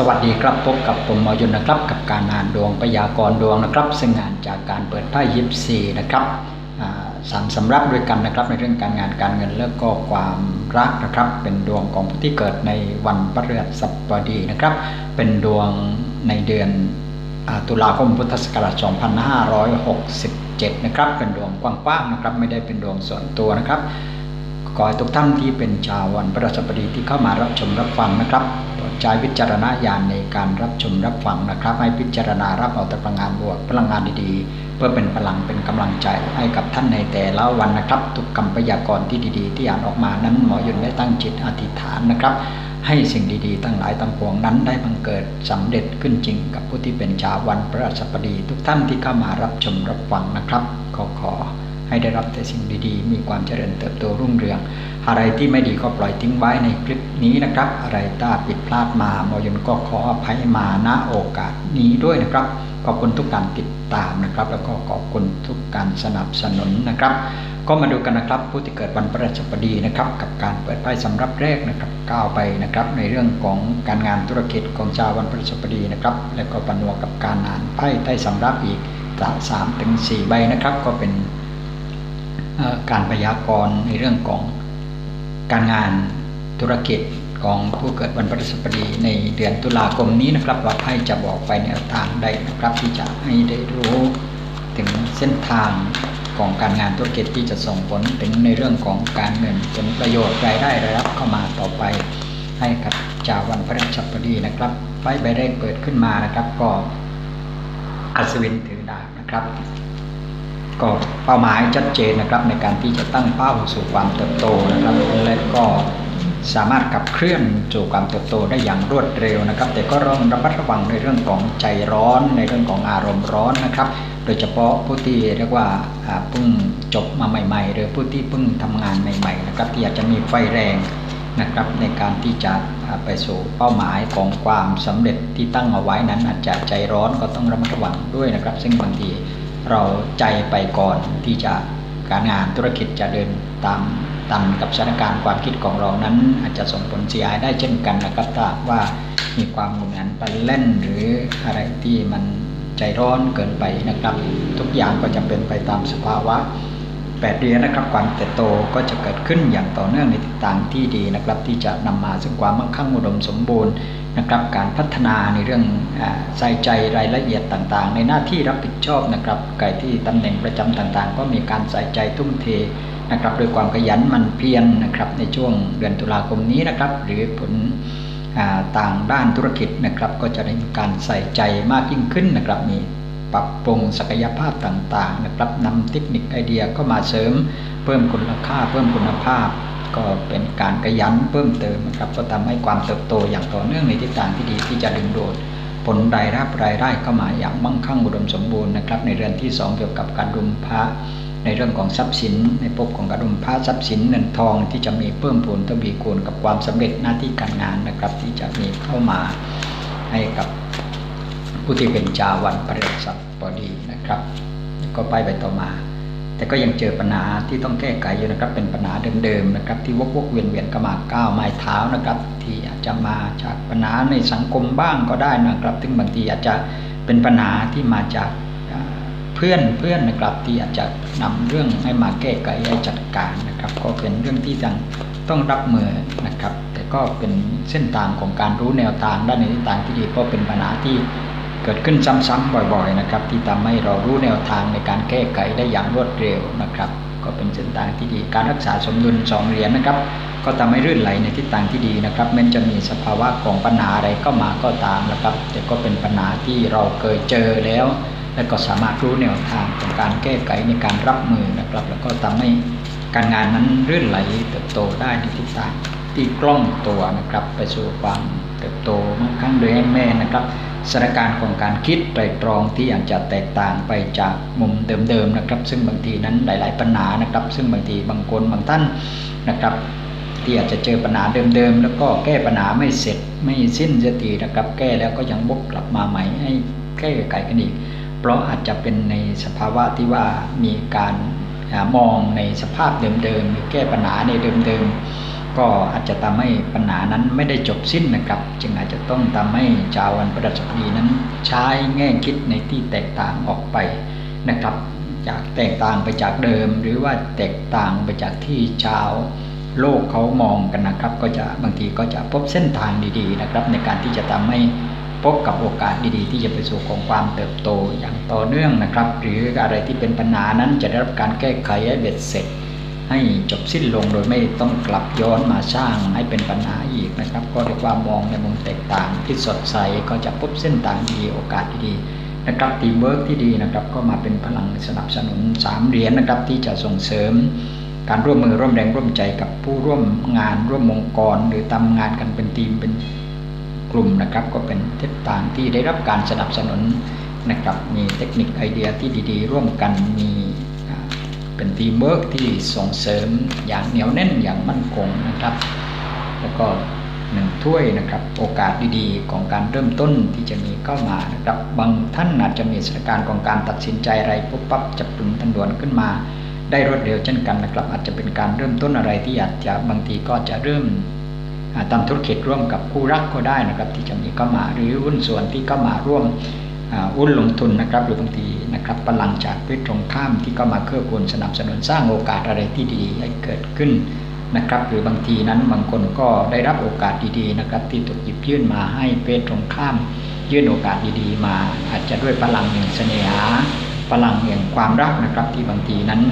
สวัสดีครับพบกับผมหมอยุนนะครับ กับการอ่านดวงพยากรณ์ดวงนะครับ ซึ่งงานจากการเปิดไพ่ยิปซีนะครับสามสำรับด้วยกันนะครับ ในเรื่องการงานการเงินและก็ความรักนะครับ เป็นดวงของผู้ที่เกิดในวันพฤหัสบดีนะครับ เป็นดวงในเดือนอตุลาคมพุทธศักราช 2567 นะครับ เป็นดวงกว้างๆนะครับ ไม่ได้เป็นดวงส่วนตัวนะครับขอให้ทุกท่านที่เป็นชาววันพฤหัสบดีที่เข้ามารับชมรับฟังนะครับ ใช้วิจารณญาณในการรับชมรับฟังนะครับ ให้พิจารณารับเอาแต่พลังงานบวกพลังงานดีๆ เพื่อเป็นพลังเป็นกำลังใจให้กับท่านในแต่ละวันนะครับ ทุกคำพยากรณ์ที่ดีๆ ที่อ่านออกมานั้นหมอยุนได้ตั้งจิตอธิษฐานนะครับ ให้สิ่งดีๆตั้งหลายตั้งปวงนั้นได้บังเกิดสำเร็จขึ้นจริงกับผู้ที่เป็นชาววันพฤหัสบดี ทุกท่านที่เข้ามารับชมรับฟังนะครับ ขอขอให้ได้รับแต่สิ่งดีๆ มีความเจริญเติบโตรุ่งเรือง อะไรที่ไม่ดีก็ปล่อยทิ้งไว้ในคลิปนี้นะครับ อะไรถ้าผิดพลาดมาหมอยนก็ขออภัยมาณโอกาสนี้ด้วยนะครับ ขอบคุณทุกการติดตามนะครับ แล้วก็ขอบคุณทุกการสนับสนุนนะครับ ก็มาดูกันนะครับผู้ที่เกิดวันพฤหัสบดีนะครับ กับการเปิดไพ่สำรับแรกนะครับก้าวไปนะครับ ในเรื่องของการงานธุรกิจของชาววันพฤหัสบดีนะครับ แล้วก็ปนวกกับการอ่านไพ่ใต้สำรับอีกสามถึงสี่ใบนะครับ ก็เป็นการพยากรณ์ในเรื่องของ การงานธุรกิจของผู้เกิดวันพฤหัสบดีในเดือนตุลาคมนี้นะครับว่าไพ่จะบอกไปแนวทางใดนะครับ ที่จะให้ได้รู้ถึงเส้นทางของการงานธุรกิจที่จะส่งผลถึงในเรื่องของการเงินเป็นประโยชน์รายได้รายรับเข้ามาต่อไป ให้กับชาววันพฤหัสบดีนะครับไพ่ใบแรกเปิดขึ้นมานะครับก็อัศวินถือดาบนะครับ ก็เป้าหมายชัดเจนนะครับในการที่จะตั้งเป้าสู่ความเติบโตนะครับ และก็สามารถขับเคลื่อนสู่ความเติบโตได้อย่างรวดเร็วนะครับ แต่ก็ต้องระมัดระวังในเรื่องของใจร้อนในเรื่องของอารมณ์ร้อนนะครับ โดยเฉพาะผู้ที่เรียกว่าเพิ่งจบมาใหม่ ๆ หรือผู้ที่เพิ่งทำงานใหม่ๆนะครับที่อาจจะมีไฟแรงนะครับในการที่จะไปสู่เป้าหมายของความสำเร็จที่ตั้งเอาไว้นั้นอาจจะใจร้อนก็ต้องระมัดระวังด้วยนะครับ ซึ่งบางที เราใจไปก่อนที่จะการงานธุรกิจจะเดินตามตันกับสถานการณ์ความคิดของเรานั้น อาจจะส่งผลเสียหายได้เช่นกันนะครับถ้าว่ามีความหมุนหันไปเล่นหรืออะไรที่มันใจร้อนเกินไปนะครับ ทุกอย่างก็จะเป็นไปตามสภาวะแปดเดือนนะครับความเติบโตก็จะเกิดขึ้นอย่างต่อเนื่องในทิศทางที่ดีนะครับ ที่จะนำมาซึ่งความมั่งคั่งอุดมสมบูรณ์ นะครับการพัฒนาในเรื่องใส่ใจรายละเอียดต่างๆ ในหน้าที่รับผิดชอบนะครับใครที่ตำแหน่งประจำต่างๆ ก็มีการใส่ใจทุ่มเทนะครับด้วยความขยันมันเพียรนะครับในช่วงเดือนตุลาคมนี้นะครับ หรือผลต่างด้านธุรกิจนะครับก็จะได้มีการใส่ใจมากยิ่งขึ้นนะครับมีปรับปรุงศักยภาพต่างๆนะครับนำเทคนิคไอเดียเข้ามาเสริมเพิ่มคุณค่าเพิ่มคุณภาพ ก็เป็นการขยันเพิ่มเติมนะครับ ก็ทำให้ความเติบโตอย่างต่อเนื่องในทิศทางที่ดีที่จะดึงดูดผลรายรับรายได้เข้ามาอย่างมั่งคั่งอุดมสมบูรณ์นะครับในเรือนที่ 2 เกี่ยวกับการดุมพระในเรื่องของทรัพย์สิน ในภพของการดุมพระทรัพย์สินเงินทองที่จะมีเพิ่มพูนทวีคูณกับความสำเร็จหน้าที่การงานนะครับ ที่จะมีเข้ามาให้กับผู้ที่เป็นชาววันพฤหัสบดีนะครับ ก็ไปไปต่อมา แต่ก็ยังเจอปัญหาที่ต้องแก้ไขอยู่นะครับ เป็นปัญหาเดิมๆนะครับ ที่วกวกเวียนเวียนๆก็มาก้าวไม้เท้านะครับ ที่อาจจะมาจากปัญหาในสังคมบ้างก็ได้นะครับซึ่งบางทีอาจจะเป็นปัญหาที่มาจากเพื่อนเพื่อนนะครับที่อาจจะนำเรื่องให้มาแก้ไขให้จัดการนะครับ ก็เป็นเรื่องที่ต้องต้องรับมือนะครับ แต่ก็เป็นเส้นทางของการรู้แนวทางด้านในทิศทางที่ดีก็เป็นปัญหาที่ กิดขึ้นซ้ำๆบ่อยๆนะครับ ที่ทำให้เรารู้แนวทางในการแก้ไขได้อย่างรวดเร็วนะครับ ก็เป็นเส้นทางที่ดีการรักษาสมดุลสองเหรียญนะครับ ก็ทำให้รื่นไหลในทิศทางที่ดีนะครับแม้จะมีสภาวะของปัญหาอะไรเข้ามาก็ตามนะครับ แต่ก็เป็นปัญหาที่เราเคยเจอแล้ว และก็สามารถรู้แนวทางของการแก้ไขในการรับมือนะครับ แล้วก็ทำให้การงานนั้นรื่นไหลเติบโตได้ในทิศทางที่กล้องตัวนะครับ ไปสู่ความเติบโตมั่งคั่งโดยแม่นะครับ สถานการณ์ของการคิดไตรตรองที่อาจจะแตกต่างไปจากมุมเดิมๆนะครับ ซึ่งบางทีนั้นหลาย ๆปัญหานะครับ ซึ่งบางทีบางคนบางท่านนะครับ ที่อาจจะเจอปัญหาเดิมๆแล้วก็แก้ปัญหาไม่เสร็จไม่สิ้นสียทีนะครับ แก้แล้วก็ยังบกกลับมาใหม่ให้แก้ไขกันอีกเพราะอาจจะเป็นในสภาวะที่ว่ามีการมองในสภาพเดิมๆหรือแก้ปัญหาในเดิมๆ ก็อาจจะทำให้ปัญหานั้นไม่ได้จบสิ้นนะครับ จึงอาจจะต้องทำให้ชาววันประสบดีนั้น ใช้แง่คิดในที่แตกต่างออกไปนะครับ จากแตกต่างไปจากเดิม หรือว่าแตกต่างไปจากที่ชาวโลกเขามองกันนะครับ ก็จะบางทีก็จะพบเส้นทางดีๆนะครับ ในการที่จะทำให้พบกับโอกาสดีๆ ที่จะไปสู่ของความเติบโตอย่างต่อเนื่องนะครับ หรืออะไรที่เป็นปัญหานั้นจะได้รับการแก้ไขให้เบ็ดเสร็จ ให้จบสิ้นลงโดยไม่ต้องกลับย้อนมาสร้างให้เป็นปัญหาอีกนะครับ ก็ด้วยความมองในมุมแตกต่างที่สดใสก็จะพบเส้นทางดีโอกาสดีๆนะครับทีมเวิร์กที่ดีนะครับก็มาเป็นพลังสนับสนุน3เหรียญนะครับที่จะส่งเสริม การร่วมมือร่วมแรงร่วมใจกับผู้ร่วมงานร่วมองค์กร หรือทำงานกันเป็นทีมเป็นกลุ่มนะครับ ก็เป็นทิศทางที่ได้รับการสนับสนุนนะครับมีเทคนิคไอเดียที่ดี ๆ ร่วมกันมี เป็นทีมเวิร์กที่ส่งเสริมอย่างเหนียวแน่นอย่างมั่นคงนะครับ แล้วก็หนึ่งถ้วยนะครับ โอกาสดีๆ ของการเริ่มต้นที่จะมีเข้ามานะครับ บางท่านอาจจะมีสถานการณ์ของการตัดสินใจอะไรปุ๊บปั๊บจับปลุมทันด่วนขึ้นมาได้รวดเร็วเช่นกันนะครับ อาจจะเป็นการเริ่มต้นอะไรที่อาจจะบางทีก็จะเริ่มทำธุรกิจร่วมกับคู่รักก็ได้นะครับ ที่จะมีเข้ามาหรือหุ้นส่วนที่เข้ามาร่วม หุ้นลงทุนนะครับหรือบางทีนะครับพลังจากเพศตรงข้ามที่เข้ามาเกื้อกูลสนับสนุนสร้างโอกาสอะไรที่ดีให้เกิดขึ้นนะครับ หรือบางทีนั้นบางคนก็ได้รับโอกาสดีๆนะครับ ที่ถูกหยิบยื่นมาให้เพศตรงข้าม ยื่นโอกาสดีๆ มา อาจจะด้วยพลังแห่งเสน่หาพลังแห่งความรักนะครับ ที่บางทีนั้น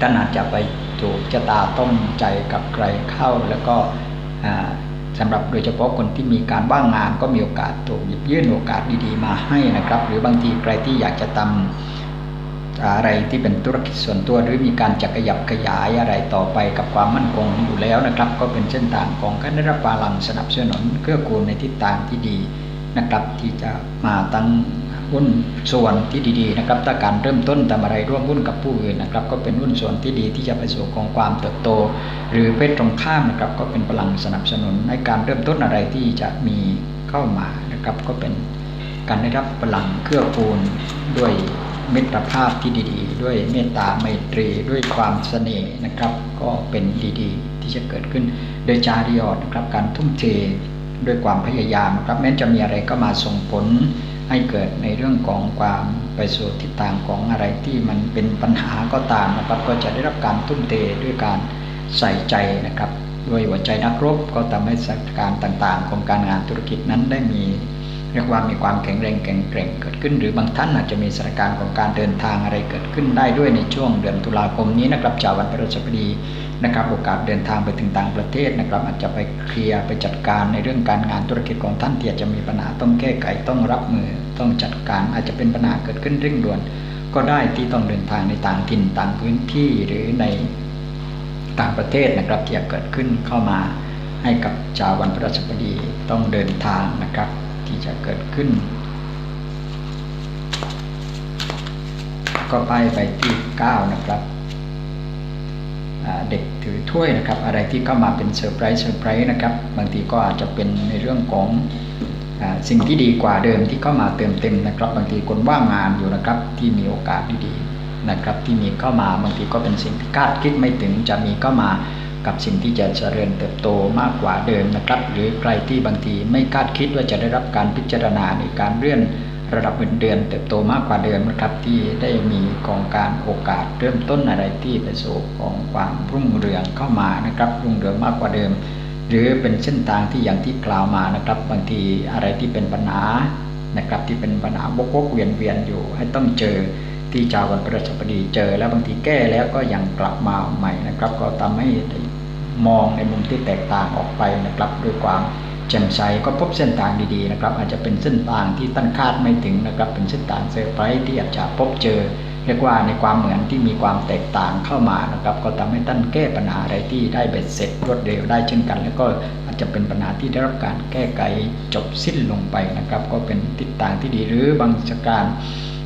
ท่านอาจจะไปถูกชะตาต้องใจกับใครเข้าแล้วก็ สำหรับโดยเฉพาะคนที่มีการว่างงานก็มีโอกาสถูกหยิบยื่นโอกาสดีๆมาให้นะครับ หรือบางทีใครที่อยากจะทำอะไรที่เป็นธุรกิจส่วนตัวหรือมีการจะกขยับขยายอะไรต่อไปกับความมั่นคงอยู่แล้วนะครับ ก็เป็นเส้นทางของการได้รับพลังสนับสนุนเกื้อกูลในทิศทางที่ดีนะครับ ที่จะมาตั้ง หุ้นส่วนที่ดีๆนะครับ ถ้าการเริ่มต้นทำอะไรร่วมหุ้นกับผู้อื่นนะครับ ก็เป็นหุ้นส่วนที่ดีที่จะไปสู่ของความเติบโต หรือเพศตรงข้ามนะครับ ก็เป็นพลังสนับสนุนในการเริ่มต้นอะไรที่จะมีเข้ามานะครับ ก็เป็นการได้รับพลังเครื่อกูลด้วยมิตรภาพที่ดีๆ ด้วยเมตตาไมตรีด้วยความเสน่ห์นะครับ ก็เป็นดีๆ ที่จะเกิดขึ้น โดยจาริยอดนะครับการทุ่มเทด้วยความพยายามครับแม้จะมีอะไรก็มาส่งผล ให้เกิดในเรื่องของความไปสู่ทิศทางของอะไรที่มันเป็นปัญหาก็ตามนะครับ ก็จะได้รับการทุ่มเทด้วยการใส่ใจนะครับด้วยหัวใจนักรบก็ทำให้สถานการณ์ต่างๆ ของการงานธุรกิจนั้นได้มีเรียกว่ามีความแข็งแรงแข็งแกร่งเกิดขึ้น หรือบางท่านอาจจะมีสถานการณ์ของการเดินทางอะไรเกิดขึ้นได้ด้วยในช่วงเดือนตุลาคมนี้นะครับจากวันพฤหัสบดี นะครับโอกาสเดินทางไปถึงต่างประเทศนะครับอาจจะไปเคลียร์ไปจัดการในเรื่องการงานธุรกิจของท่านที่อาจจะมีปัญหาต้องแก้ไขต้องรับมือต้องจัดการอาจจะเป็นปัญหาเกิดขึ้นเร่งด่วน ก็ได้ที่ต้องเดินทางในต่างถิ่นต่างพื้นที่หรือในต่างประเทศนะครับที่จะเกิดขึ้นเข้ามาให้กับชาววันพฤหัสบดีต้องเดินทางนะครับ ที่จะเกิดขึ้น ก็ไปไปที่ 9 นะครับ เด็กถือถ้วยนะครับ อะไรที่เข้ามาเป็นเซอร์ไพรส์เซอร์ไพรส์นะครับ บางทีก็อาจจะเป็นในเรื่องของอสิ่งที่ดีกว่าเดิมที่เข้ามาเติมเต็มนะครับ บางทีคนว่างงานอยู่นะครับที่มีโอกาสดีๆนะครับ ที่มีเข้ามาบางทีก็เป็นสิ่งที่คาดคิดไม่ถึงจะมีเข้ามากับสิ่งที่จะเจริญเติบโตมากกว่าเดิมนะครับ หรือใครที่บางทีไม่คาดคิดว่าจะได้รับการพิจารณาในการเลื่อน ระดับเงินเดือนเติบโตมากกว่าเดิมนะครับ ที่ได้มีของการโอกาสเริ่มต้นอะไรที่ไปสู่ของความรุ่งเรืองเข้ามานะครับรุ่งเรืองมากกว่าเดิม หรือเป็นเส้นทางที่อย่างที่กล่าวมานะครับ บางทีอะไรที่เป็นปัญหานะครับที่เป็นปัญหาบกบกเวียนเวียนอยู่ ให้ต้องเจอที่จาวันพฤหัสบดีเจอ แล้วบางทีแก้แล้วก็ยังกลับมาใหม่นะครับ ก็ทำให้มองในมุมที่แตกต่างออกไปนะครับด้วยความ แจ่มใสก็พบเส้นทางดีๆนะครับอาจจะเป็นเส้นทางที่ตั้นคาดไม่ถึงนะครับเป็นเส้นทางเซอร์ไพรส์ที่อาจจะพบเจอ เรียกว่าในความเหมือนที่มีความแตกต่างเข้ามานะครับก็ทำให้ท่านแก้ปัญหาอะไรที่ได้เบ็ดเสร็จรวดเร็วได้เช่นกัน แล้วก็อาจจะเป็นปัญหาที่ได้รับการแก้ไขจบสิ้นลงไปนะครับก็เป็นทิศทางที่ดีหรือบางสการ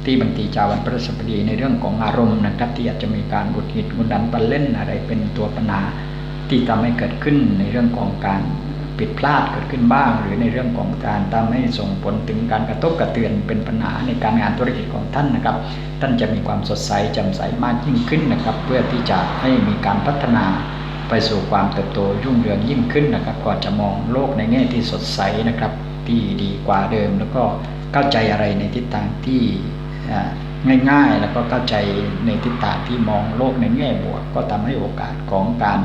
ที่บางทีจาววันพระสบดีในเรื่องของอารมณ์นะครับที่อาจจะมีการบุดหิดกุนดันปันเล่นอะไรเป็นตัวปัญหาที่ทำให้เกิดขึ้นในเรื่องของการ ผิดพลาดเกิดขึ้นบ้าง หรือในเรื่องของการทำให้ส่งผลถึงการกระทบกระเทือนเป็นปัญหาในการงานธุรกิจของท่านนะครับ ท่านจะมีความสดใสแจ่มใสมากยิ่งขึ้นนะครับ เพื่อที่จะให้มีการพัฒนาไปสู่ความเติบโตรุ่งเรืองยิ่งขึ้นนะครับก็จะมองโลกในแง่ที่สดใสนะครับที่ดีกว่าเดิม แล้วก็เข้าใจอะไรในทิศทางที่ง่ายๆ แล้วก็เข้าใจในทิศทางที่มองโลกในแง่บวก ก็ทำให้โอกาสของการ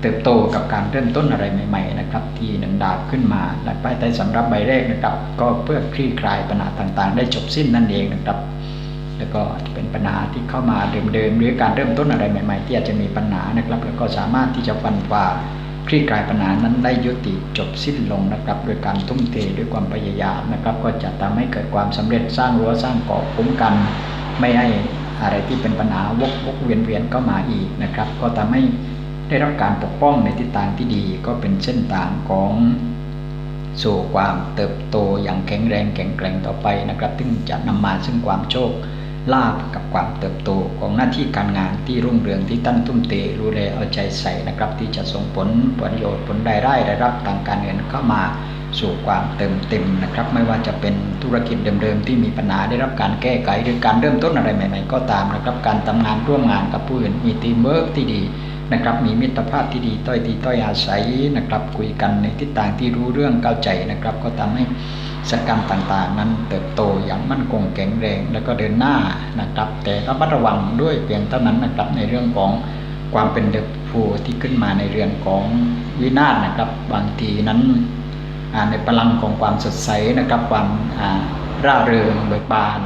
เติบโตกับการเริ่มต้นอะไรใหม่ๆนะครับ ที่หนึ่งดาบขึ้นมาและป้ายใต้สำรับใบแรกนะครับ ก็เพื่อคลี่คลายปัญหาต่างๆ ได้จบสิ้นนั่นเองนะครับ แล้วก็จะเป็นปัญหาที่เข้ามาเดิมๆหรือการเริ่มต้นอะไรใหม่ ๆ ที่อาจจะมีปัญหานะครับ แล้วก็สามารถที่จะฟันฝ่าคลี่คลายปัญหานั้นได้ยุติจบสิ้นลงนะครับโดยการทุ่มเทด้วยความพยายามนะครับ ก็จะทำให้เกิดความสำเร็จสร้างรั้วสร้างเกาะคุ้มกัน ไม่ให้อะไรที่เป็นปัญหาวกวกเวียนเวียนก็มาอีกนะครับ ก็ทำให้ ได้รับการปกป้องในทิศทางที่ดีก็เป็นเส้นทางของสู่ความเติบโตอย่างแข็งแรงแข็งแกร่งต่อไปนะครับซึ่งจะนำมาซึ่งความโชคลาภกับความเติบโตของหน้าที่การงานที่รุ่งเรืองที่ตั้นทุ่มเตรู้แลเอาใจใส่นะครับ ที่จะส่งผลประโยชน์ผลรายได้ได้รับทางการเงินเข้ามาสู่ความเติมเต็มนะครับ ไม่ว่าจะเป็นธุรกิจเดิมๆที่มีปัญหาได้รับการแก้ไขหรือการเริ่มต้นอะไรใหม่ ๆ ก็ตามนะครับ การทำงานร่วมงานกับผู้อื่นมีทีมเวิร์กที่ดี นะครับ มีมิตรภาพที่ดีต้อยตีต้อยอาศัยนะครับคุยกันในทิศทางที่รู้เรื่องเข้าใจนะครับ ก็ทำให้สกรรมต่างๆ นั้นเติบโตอย่างมั่นคงแข็งแรง แล้วก็เดินหน้านะครับ แต่ระมัดระวังด้วยเพียงเท่านั้นนะครับในเรื่องของความเป็นเดบฟูที่ขึ้นมาในเรื่องของวินาศนะครับบางทีนั้นในพลังของความสดใสนะครับความร่าเริงเบิกบาน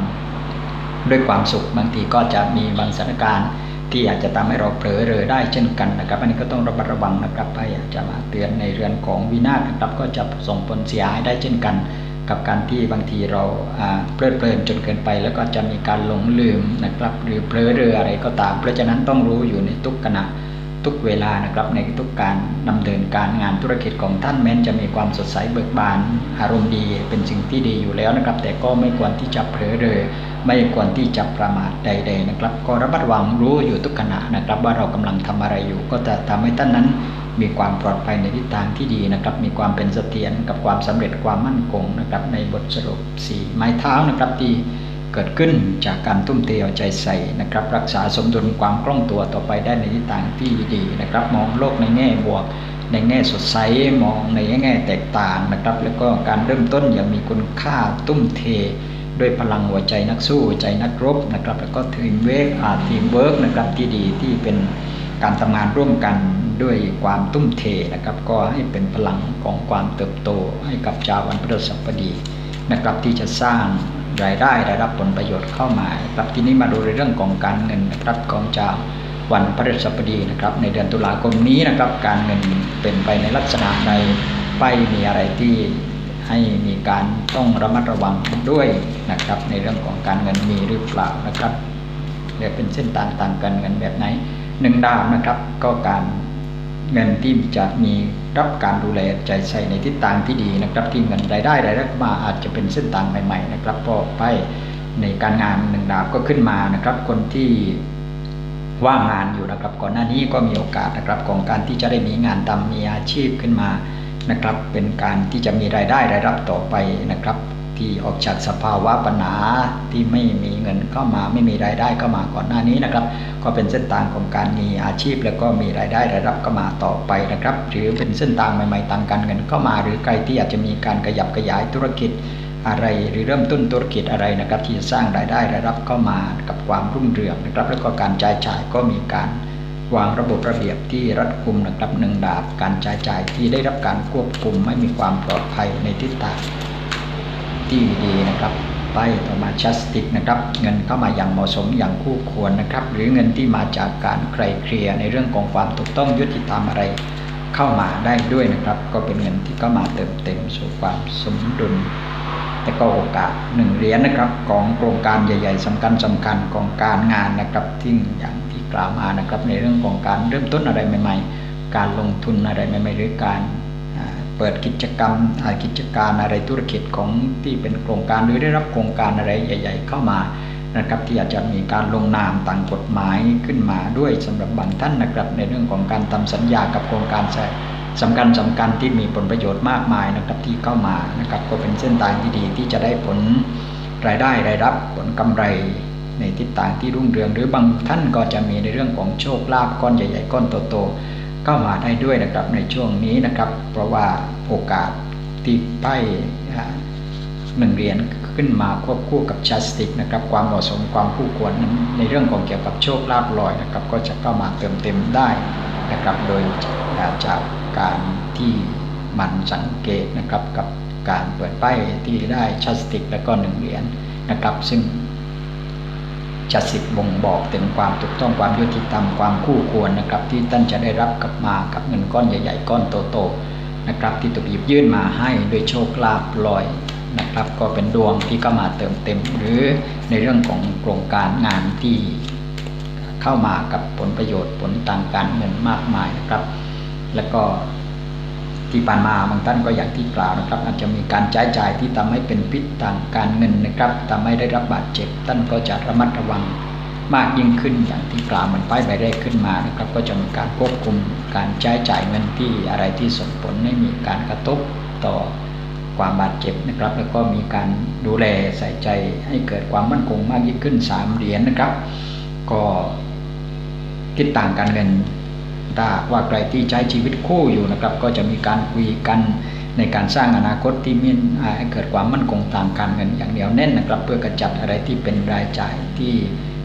ด้วยความสุขบางทีก็จะมีบางสถานการณ์ ที่อาจจะทำให้เราเผลอเรอได้เช่นกันนะครับ อันนี้ก็ต้องระมัดระวังนะครับไปอาจจะมาเตือนในเรื่องของวินาศนะครับก็จะส่งผลเสียหายได้เช่นกัน กับการที่บางทีเราเพลิดเพลินจนเกินไป แล้วก็จะมีการหลงลืมนะครับ หรือเผลอเรออะไรก็ตาม เพราะฉะนั้นต้องรู้อยู่ในทุกขณะ ทุกเวลานะครับในทุกการดำเนินการงานธุรกิจของท่านแม้นจะมีความสดใสเบิกบานอารมณ์ดีเป็นสิ่งที่ดีอยู่แล้วนะครับ แต่ก็ไม่ควรที่จะเผลอเลยไม่ควรที่จะประมาทใด ๆนะครับ ก็ระมัดระวังรู้อยู่ทุกขณะนะครับ ว่าเรากำลังทำอะไรอยู่ ก็จะทำให้ท่านนั้นมีความปลอดภัยในทิศทางที่ดีนะครับ มีความเป็นเสถียรกับความสำเร็จความมั่นคงนะครับในบทสรุปสี่ไม้เท้านะครับที่ เกิดขึ้นจากการทุ่มเทเอาใจใส่นะครับ รักษาสมดุลความคล่องตัวต่อไปได้ในทิศทางที่ดีนะครับ มองโลกในแง่บวก ในแง่สดใสมองในแง่แตกต่างนะครับ แล้วก็การเริ่มต้นอย่างมีคุณค่าตุ้มเทด้วยพลังหัวใจนักสู้ใจนักรบนะครับ แล้วก็ทีมเวกอาทีมเวิร์กนะครับที่ดีที่เป็นการทำงานร่วมกันด้วยความตุ้มเทนะครับ ก็ให้เป็นพลังของความเติบโตให้กับชาววันพฤหัสบดีนะครับที่จะสร้าง รายได้ได้รับผลประโยชน์เข้ามาครับทีนี้มาดูในเรื่องของการเงินนะครับของชาววันพฤหัสบดีนะครับ ในเดือนตุลาคมนี้นะครับ การเงินเป็นไปในลักษณะใดไปมีอะไรที่ให้มีการต้องระมัดระวังด้วยนะครับ ในเรื่องของการเงินมีหรือเปล่านะครับเรียกเป็นเส้นทางต่างกันเงินแบบไหนหนึ่งดาวนะครับ ก็การ เงินที่จะมีรับการดูแลใจใส่ในทิศทางที่ดีนะครับ ที่เงินรายได้รายได้มาอาจจะเป็นเส้นทางใหม่ ๆ นะครับพอไปในการงานหนึ่งดาวก็ขึ้นมานะครับ คนที่ว่างงานอยู่นะครับ ก่อนหน้านี้ก็มีโอกาสนะครับของการที่จะได้มีงานทำมีอาชีพขึ้นมานะครับ เป็นการที่จะมีรายได้รายรับต่อไปนะครับ ที่ออกจากสภาวะปัญหาที่ไม่มีเงินเข้ามาไม่มีรายได้เข้ามาก่อนหน้านี้นะครับ ก็เป็นเส้นทางของการมีอาชีพ แล้วก็มีรายได้รายรับเข้ามาต่อไปนะครับ หรือเป็นเส้นทางใหม่ๆทางการเงินเข้ามา หรือใครที่อยาจจะมีการขยับขยายธุรกิจอะไรหรือเริ่มต้นธุรกิจอะไรนะครับ ที่จะสร้างรายได้รายรับเข้ามากับความรุ่งเรืองนะครับ แล้วก็การจ่ายจ่ายก็มีการวางระบบระเบียบที่รัดกุมนะครับหนึ่งดาบการจ่ายจ่ายที่ได้รับการควบคุมไม่มีความปลอดภัยในทิศทาง ที่ดีนะครับไปต่อมาชัสติกนะครับ เงินเข้ามาอย่างเหมาะสมอย่างคู่ควรนะครับ หรือเงินที่มาจากการไกลเคลียร์ในเรื่องของความถูกต้องยุติธรรมอะไรเข้ามาได้ด้วยนะครับ ก็เป็นเงินที่เข้ามาเติมเต็มสู่ความสมดุลแต่ก็โอกาสหนึ่งเหรียญนะครับ ของโครงการใหญ่ ๆสำคัญสำคัญของการงานนะครับที่อย่างที่กล่าวมานะครับ ในเรื่องของการเริ่มต้นอะไรใหม่ ๆ การลงทุนอะไรใหม่ๆหรือการ เปิดกิจกรรมกิจการอะไรธุรกิจของที่เป็นโครงการหรือได้รับโครงการอะไรใหญ่ ๆ เข้ามานะครับที่อาจจะมีการลงนามต่างกฎหมายขึ้นมาด้วยสำหรับบางท่านนะครับในเรื่องของการทำสัญญากับโครงการสำคัญสำคัญที่มีผลประโยชน์มากมายนะครับที่เข้ามานะครับก็เป็นเส้นทางที่ดีที่จะได้ผลรายได้รายรับผลกำไรในทิศทางที่รุ่งเรือง หรือบางท่านก็จะมีในเรื่องของโชคลาภก้อนใหญ่ ๆ ก้อนโตๆ เข้ามาได้ด้วยนะครับในช่วงนี้นะครับ เพราะว่าโอกาสที่ไพ่หนึ่งเหรียญขึ้นมาควบคู่กับชัสติกนะครับความเหมาะสมความคู่ควรนั้นในเรื่องของเกี่ยวกับโชคลาภลอยนะครับ ก็จะเข้ามาเติมเต็มได้นะครับ โดยจากการที่มันสังเกตนะครับกับการเปิดไพ่ที่ได้ชัสติกและก็หนึ่งเหรียญนะครับ ซึ่ง จะสิทธิ์บ่งบอกถึงความถูกต้องความยุติธรรมความคู่ควรนะครับ ที่ท่านจะได้รับกลับมากับเงินก้อนใหญ่ ๆ ก้อนโตๆนะครับ ที่ถูกหยิบยื่นมาให้โดยโชคลาภลอยนะครับก็เป็นดวงที่เข้ามาเติมเต็ม หรือในเรื่องของโครงการงานที่เข้ามากับผลประโยชน์ผลต่างการเงินมากมายนะครับ แล้วก็ ที่ผ่านมาบางท่านก็อย่างที่กล่าวนะครับ อาจจะมีการใช้จ่ายที่ทำให้เป็นพิษทางการเงินนะครับทำให้ได้รับบาดเจ็บ ท่านก็จะระมัดระวังมากยิ่งขึ้นอย่างที่กล่าวมันป้ายใบแรกขึ้นมานะครับ ก็จะมีการควบคุมการใช้จ่ายเงินที่อะไรที่ส่งผลไม่มีการกระทบต่อความบาดเจ็บนะครับ แล้วก็มีการดูแลใส่ใจให้เกิดความมั่นคงมากยิ่งขึ้น3เหรียญนนะครับ ก็คิดต่างการเงิน ถ้าว่าใครที่ใช้ชีวิตคู่อยู่นะครับ ก็จะมีการคุยกันในการสร้างอนาคตที่มีให้เกิดความมั่นคงทางการเงินอย่างเหนียวแน่นนะครับ เพื่อกระจัดอะไรที่เป็นรายจ่ายที่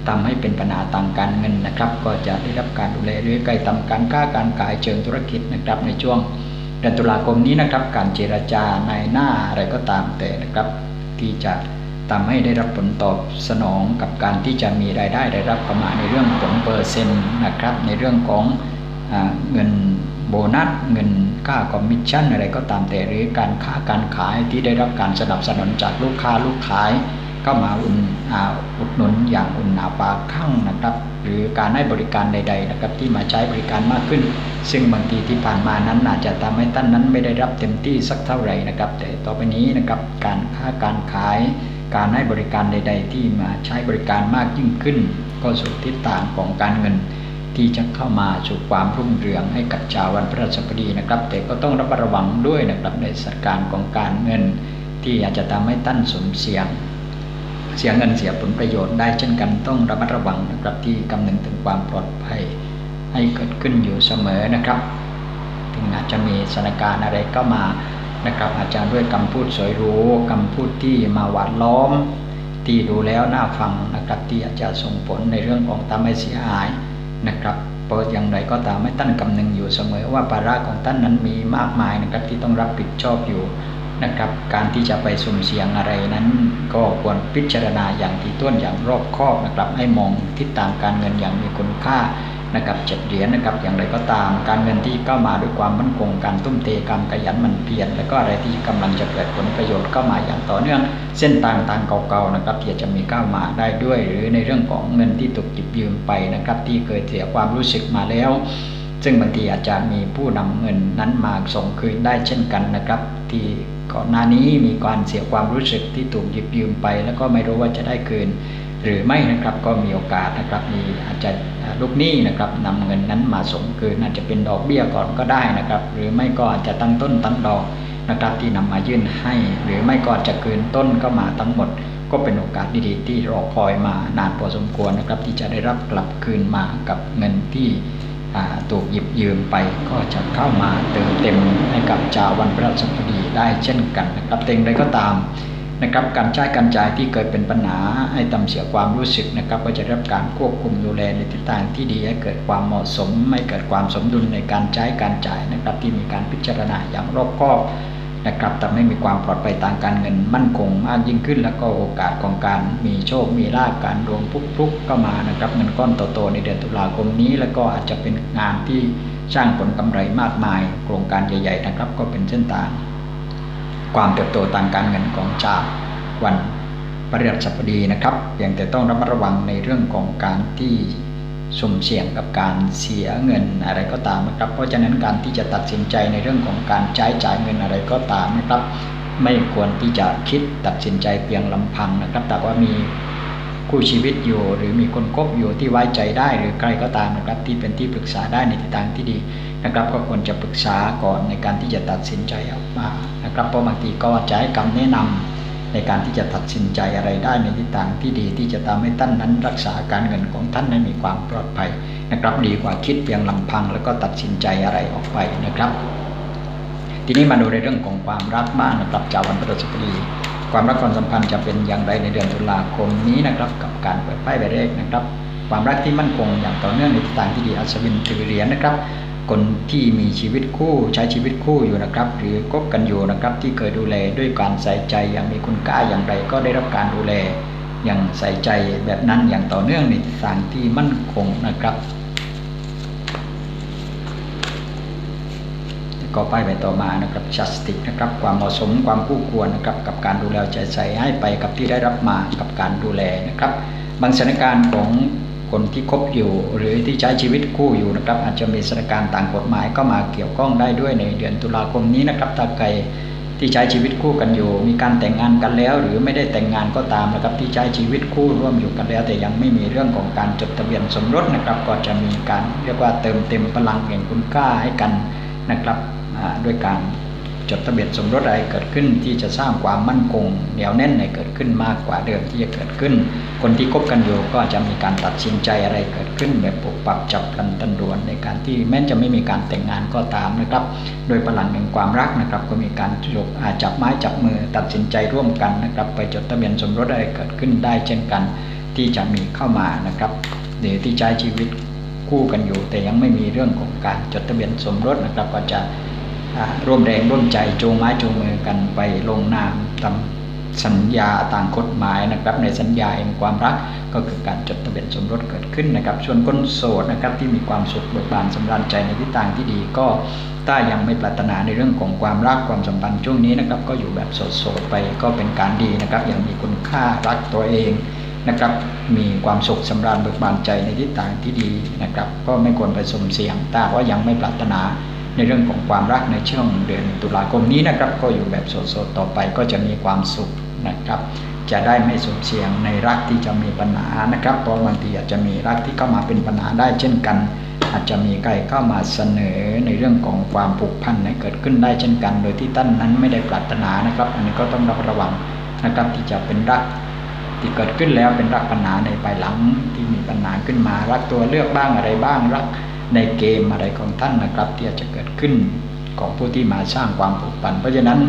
ทำให้เป็นปัญหาทางการเงินนะครับ ก็จะได้รับการดูแลหรือใกล้ทำการค้าการขายเชิงธุรกิจนะครับ ในช่วงเดือนตุลาคมนี้นะครับ การเจรจาในหน้าอะไรก็ตามแต่นะครับ ที่จะทำให้ได้รับผลตอบสนองกับการที่จะมีรายได้ได้รับเข้ามาในเรื่องผลเปอร์เซ็นต์นะครับ ในเรื่องของ เงินโบนัสเงินค่าคอมมิชชั่นอะไรก็ตามแต่หรือการค้าการขายที่ได้รับการสนับสนุนจากลูกค้าลูกขายเข้ามาอุดอุดหนุนอย่างอุ่นหนาปาข้างนะครับ หรือการให้บริการใด ๆ นะครับ ที่มาใช้บริการมากขึ้น ซึ่งบางทีที่ผ่านมานั้นอาจจะทำให้ท่านนั้นไม่ได้รับเต็มที่สักเท่าไหร่นะครับ แต่ต่อไปนี้นะครับการค้าการขาย การให้บริการใด ๆ ที่มาใช้บริการมากยิ่งขึ้น ก็สู่ทิศทางของการเงิน ที่จะเข้ามาสู่ความรุ่งเรืองให้กับชาววันพฤหัสบดีนะครับ แต่ก็ต้องระมัดระวังด้วยนะครับในสถานการณ์ของการเงิน ที่อาจจะทำให้ตั้นสมเสียง เสียเงินเสียผลประโยชน์ได้เช่นกันต้องระมัดระวังนะครับที่กำนึงถึงความปลอดภัยให้เกิดขึ้นอยู่เสมอนะครับถึงอาจจะมีสถานการณ์อะไรก็มานะครับอาจารย์ด้วยคำพูดสวยรู้คำพูดที่มาหวานล้อม ที่ดูแล้วน่าฟังนะครับที่อาจจะส่งผลในเรื่องของทำให้เสียหาย นะครับเพราะอย่างไรก็ตามแม้ท่านกำนึงอยู่เสมอว่าภาระของท่านนั้นมีมากมายนะครับที่ต้องรับผิดชอบอยู่นะครับ การที่จะไปสุ่มเสี่ยงอะไรนั้น ก็ควรพิจารณาอย่างที่ต้นอย่างรอบคอบนะครับ ให้มองทิศทางการเงินอย่างมีคุณค่า นะครับเจ็ดเหรียญนะครับอย่างไรก็ตาม การเงินที่เข้ามาด้วยความมั่นคงการตุ้มเตการขยันมันเพียรแล้วก็อะไรที่กำลังจะเกิดผลประโยชน์เข้ามาอย่างต่อเนื่อง เส้นทางทางเก่าๆนะครับที่จะมีเข้ามาได้ด้วย หรือในเรื่องของเงินที่ถูกหยิบยืมไปนะครับที่เคยเสียความรู้สึกมาแล้ว ซึ่งบางทีอาจจะมีผู้นำเงินนั้นมาส่งคืนได้เช่นกันนะครับที่ก่อนหน้านี้มีการเสียความรู้สึกที่ถูกหยิบยืมไป แล้วก็ไม่รู้ว่าจะได้คืน หรือไม่นะครับก็มีโอกาสนะครับมีอาจจะลูกหนี้นะครับนำเงินนั้นมาส่งคืนอาจจะเป็นดอกเบี้ยก่อนก็ได้นะครับ หรือไม่ก็อาจจะตั้งต้นตั้งดอกนะครับที่นำมายื่นให้ หรือไม่ก็จะคืนต้นก็มาทั้งหมด ก็เป็นโอกาสดีๆที่รอคอยมานานพอสมควรนะครับ ที่จะได้รับกลับคืนมากับเงินที่ถูกหยิบยืมไปก็จะเข้ามาเติมเต็มให้กับชาววันพฤหัสบดีได้เช่นกันนะครับเต็งใดก็ตาม นะครับการใช้การจ่ายที่เกิดเป็นปัญหาให้ตำเสียความรู้สึกนะครับก็จะรับการควบคุมดูแลในทิศทางที่ดีให้เกิดความเหมาะสม ไม่เกิดความสมดุลในการใช้การจ่ายนะครับที่มีการพิจารณาอย่างรอบคอบนะครับทำให้มีความปลอดภัยทางการเงินมั่นคงมากยิ่งขึ้น แล้วก็โอกาสของการมีโชค มีลาภการรวมพุกๆก็มานะครับเงินก้อนโตๆในเดือนตุลาคมนี้ แล้วก็อาจจะเป็นงานที่สร้างผลกำไรมากมาย โครงการใหญ่ ๆ นะครับ ก็เป็นเส้นทาง ความเติบโตทางการเงินของชาติวันปริยัติสัปดีนะครับเพียงแต่ต้องระมัดระวังในเรื่องของการที่สุ่มเสี่ยงกับการเสียเงินอะไรก็ตามนะครับ เพราะฉะนั้นการที่จะตัดสินใจในเรื่องของการใช้จ่ายเงินอะไรก็ตามนะครับ ไม่ควรที่จะคิดตัดสินใจเพียงลำพังนะครับ แต่ว่ามีคู่ชีวิตอยู่ หรือมีคนคบอยู่ที่ไว้ใจได้ หรือใครก็ตามนะครับ ที่เป็นที่ปรึกษาได้ในทิศทางที่ดี นะครับก็ควรจะปรึกษาก่อนในการที่จะตัดสินใจออกมานะครับเพราะบางทีก็จะให้คำแนะนำในการที่จะตัดสินใจอะไรได้ในทิศทางที่ดีที่จะทำให้ท่านนั้นรักษาการเงินของท่านให้มีความปลอดภัยนะครับดีกว่าคิดเพียงลำพัง แล้วก็ตัดสินใจอะไรออกไปนะครับ ทีนี้มาดูในเรื่องของความรักบ้างนะครับจากวันพฤหัสบดีความรักความสัมพันธ์จะเป็นอย่างไรในเดือนตุลาคมนี้นะครับกับการเปิดไพ่ใบแรกนะครับ ความรักที่มั่นคงอย่างต่อเนื่องในทิศทางที่ดีอัศวินถือเหรียญนะครับ คนที่มีชีวิตคู่ใช้ชีวิตคู่อยู่นะครับ หรือคบกันอยู่นะครับที่เคยดูแลด้วยการใส่ใจอย่างมีคุณค่าอย่างไรก็ได้รับการดูแลอย่างใส่ใจแบบนั้นอย่างต่อเนื่องในทางที่มั่นคงนะครับก็ป้ายไปต่อมานะครับ justice นะครับความเหมาะสมความคู่ควรนะครับกับการดูแลใจใส่ให้ไปกับที่ได้รับมากับการดูแลนะครับ บางสถานการณ์ของ คนที่คบอยู่หรือที่ใช้ชีวิตคู่อยู่นะครับ อาจจะมีสถานการณ์ต่างกฎหมายก็มาเกี่ยวข้องได้ด้วยในเดือนตุลาคมนี้นะครับถ้าใครที่ใช้ชีวิตคู่กันอยู่ มีการแต่งงานกันแล้ว หรือไม่ได้แต่งงานก็ตามนะครับ ที่ใช้ชีวิตคู่ร่วมอยู่กันแล้ว แต่ยังไม่มีเรื่องของการจดทะเบียนสมรสนะครับ ก็จะมีการเรียกว่าเติมเต็มพลังแห่งคุณค่าให้กันนะครับด้วยการ จดทะเบียนสมรสอะไรเกิดขึ้นที่จะสร้างความมั่นคงเหนียวแน่นในเกิดขึ้นมากกว่าเดิมที่จะเกิดขึ้น คนที่คบกันอยู่ก็จะมีการตัดสินใจอะไรเกิดขึ้น แบบปุบปับจับพลันตันดวนในการที่แม้จะไม่มีการแต่งงานก็ตามนะครับ โดยพลังแห่งความรักนะครับ ก็มีการจบจับไม้จับมือตัดสินใจร่วมกันนะครับ ไปจดทะเบียนสมรสอะไรเกิดขึ้นได้เช่นกัน ที่จะมีเข้ามานะครับหรือที่ใช้ชีวิตคู่กันอยู่ แต่ยังไม่มีเรื่องของการจดทะเบียนสมรสนะครับก็จะ ร่วมแรงร่วมใจจูงไม้จูงมือกันไปลงนามทำสัญญาต่างกฎหมายนะครับ ในสัญญาแห่งความรักก็คือการจดทะเบียนสมรสเกิดขึ้นนะครับ ส่วนคนโสดนะครับที่มีความสุขเบิกบานสำราญใจในทิศทางที่ดีก็ถ้ายังไม่ปรารถนาในเรื่องของความรักความสัมพันธ์ช่วงนี้นะครับ ก็อยู่แบบโสดๆไปก็เป็นการดีนะครับยังมีคุณค่ารักตัวเองนะครับมีความสุขสำราญเบิกบานใจในทิศทางที่ดีนะครับ ก็ไม่ควรไปสมเสียงถ้าว่ายังไม่ปรารถนา ในเรื่องของความรักในช่วงเดือนตุลาคมนี้นะครับ ก็อยู่แบบสดๆต่อไปก็จะมีความสุขนะครับ จะได้ไม่สมเสียงในรักที่จะมีปัญหานะครับเพราะบางทีอาจจะมีรักที่เข้ามาเป็นปัญหาได้เช่นกัน อาจจะมีใครเข้ามาเสนอในเรื่องของความผูกพันในเกิดขึ้นได้เช่นกัน โดยที่ท่านนั้นไม่ได้ปรารถนานะครับ อันนี้ก็ต้องระมัระวังนะครับที่จะเป็นรักที่เกิดขึ้นแล้วเป็นรักปัญหาในภายหลังที่มีปัญหาขึ้นมารักตัวเลือกบ้างอะไรบ้างรัก ในเกมอะไรของท่านนะครับ ที่จะเกิดขึ้นของผู้ที่มาสร้างความผูกพัน เพราะฉะนั้น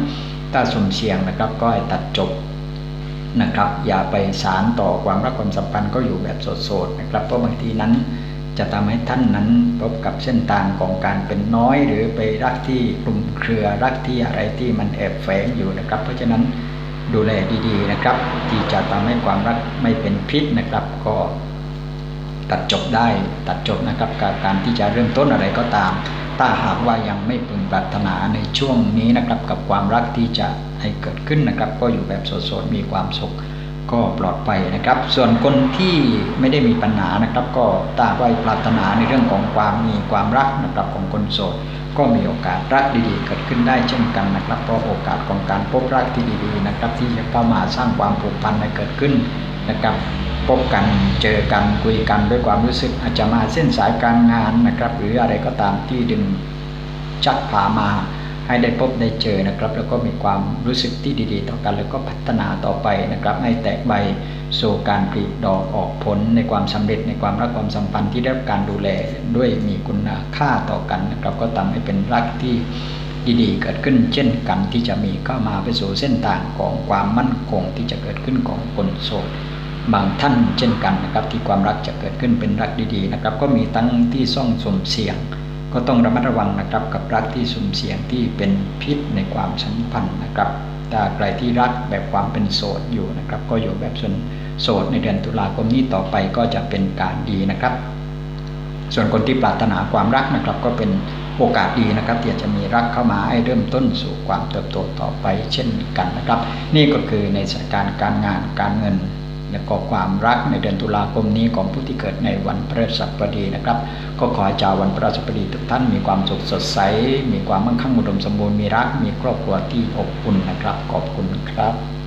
ถ้าสมเสียงนะครับก็ให้ตัดจบนะครับ อย่าไปสารต่อความรักความสัมพันธ์ก็อยู่แบบโสดๆนะครับ เพราะบางทีนั้นจะทำให้ท่านนั้นพบกับเส้นทางของการเป็นน้อย หรือไปรักที่กลุ่มเครือรักที่อะไรที่มันแอบแฝงอยู่นะครับ เพราะฉะนั้นดูแลดีๆนะครับ ที่จะทำให้ความรักไม่เป็นพิษนะครับ ก็ ตัดจบได้ตัดจบนะครับกับการที่จะเริ่มต้นอะไรก็ตาม ถ้าหากว่ายังไม่พึงปรารถนาในช่วงนี้นะครับกับความรักที่จะให้เกิดขึ้นนะครับ ก็อยู่แบบโสดๆมีความสุขก็ปลอดภัยนะครับ ส่วนคนที่ไม่ได้มีปัญหานะครับ ก็ตาไว้ปรารถนาในเรื่องของความมีความรักนะครับของคนโสด ก็มีโอกาสรักดีๆ เกิดขึ้นได้เช่นกันนะครับ เพราะโอกาสของการพบรักที่ดีๆนะครับ ที่จะเข้ามาสร้างความผูกพันให้เกิดขึ้นนะครับ พบกันเจอกันคุยกันด้วยความรู้สึกอาจจะมาเส้นสายการงานนะครับ หรืออะไรก็ตามที่ดึงชักพามาให้ได้พบได้เจอนะครับ แล้วก็มีความรู้สึกที่ดี ๆ ต่อกัน แล้วก็พัฒนาต่อไปนะครับ ให้แตกใบสู่การผลิดอกออกผลในความสำเร็จในความรักความสัมพันธ์ที่ได้รับการดูแลด้วยมีคุณค่าต่อกันนะครับ ก็ทำให้เป็นรักที่ดีๆ เกิดขึ้นเช่นกันที่จะมีเข้ามาไปสู่เส้นทางของความมั่นคงที่จะเกิดขึ้นของคนโสด บางท่านเช่นกันนะครับที่ความรักจะเกิดขึ้นเป็นรักดีๆนะครับ ก็มีทั้งที่ซ่องสมเสียง ก็ต้องระมัดระวังนะครับกับรักที่สุ่มเสียงที่เป็นพิษในความสัมพันธ์นะครับถ้าใครที่รักแบบความเป็นโสดอยู่นะครับ ก็อยู่แบบส่วนโสดในเดือนตุลาคมนี้ต่อไปก็จะเป็นการดีนะครับ ส่วนคนที่ปรารถนาความรักนะครับ ก็เป็นโอกาสดีนะครับที่จะมีรักเข้ามาให้เริ่มต้นสู่ความเติบโตต่อไปเช่นกันนะครับ นี่ก็คือในสถานการณ์การงานการเงิน และก็ความรักในเดือนตุลาคมนี้ของผู้ที่เกิดในวันพฤหัสบดีนะครับ ก็ขอให้ชาววันพฤหัสบดีทุกท่านมีความสุขสดใส มีความมั่งคั่งอุดมสมบูรณ์มีรัก มีครอบครัวที่อบอุ่นนะครับ ขอบคุณครับ